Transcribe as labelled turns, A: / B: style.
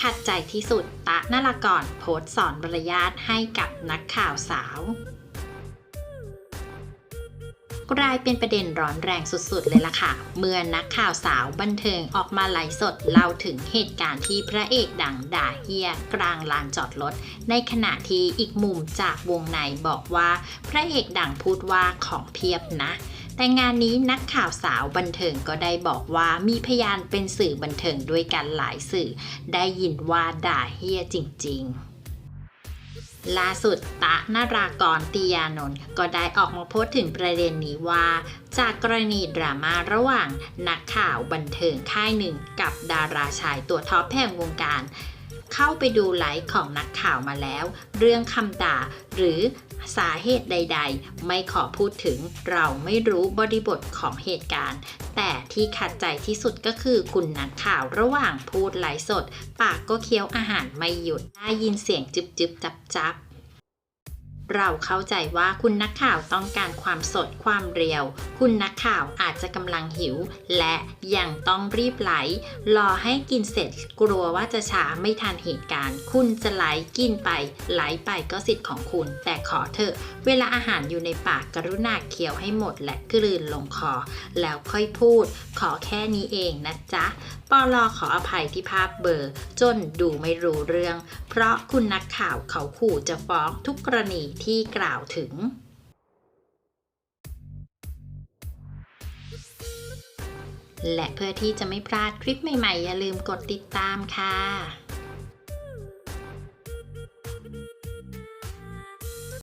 A: ขัดใจที่สุดตะนารากรโพสต์สอนมารยาทให้กับนักข่าวสาวกลายเป็นประเด็นร้อนแรงสุดๆ เลยล่ะค่ะ เมื่อนักข่าวสาวบันเทิงออกมาไลฟ์สดเล่าถึงเหตุการณ์ที่พระเอกดังด่าเฮียกลางลานจอดรถ ในขณะที่อีกมุมจากวงในบอกว่า พระเอกดังพูดว่าของเพียบนะ แต่งานนี้นักข่าวสาวบันเทิงก็ได้บอกว่ามีพยานเป็นสื่อบันเทิงด้วยกันหลายสื่อ ได้ยินว่าด่าเฮียจริง ๆล่าสุดตะนารากรตียานนท์ก็ได้ออกมาโพสต์ถึงประเด็นนี้ว่า จากกรณีดราม่าระหว่างนักข่าวบันเทิงค่ายหนึ่งกับดาราชายตัวท็อปแห่งวงการ เข้าไปดูไลฟ์ของนักข่าวมาแล้ว เรื่องคำด่าหรือสาเหตุใด ๆ ไม่ขอพูดถึงเราไม่รู้บริบทของเหตุการณ์ แต่ที่ขัดใจที่สุดก็คือคุณนักข่าวระหว่างพูดไลฟ์สด ปากก็เคี้ยวอาหารไม่หยุดได้ยินเสียงจึบจึบจับจับ เราเข้าใจว่าคุณนักข่าวต้องการความสดความเรียว คุณนักข่าวอาจจะกำลังหิว และยังต้องรีบไหล รอให้กินเสร็จกลัวว่าจะช้าไม่ทันเหตุการณ์ คุณจะไหลกินไป ไหลไปก็สิทธิ์ของคุณ แต่ขอเถอะ เวลาอาหารอยู่ในปากกรุณาเคี้ยวให้หมดและกลืนลงคอ แล้วค่อยพูด ขอแค่นี้เองนะจ๊ะปอลอขออภัยที่ภาพเบอร์ จนดูไม่รู้เรื่อง เพราะคุณนักข่าวเขาขู่จะฟ้องทุกกรณีที่กล่าวถึง และเพื่อที่จะไม่พลาดคลิปใหม่ ๆ อย่าลืมกดติดตามค่ะ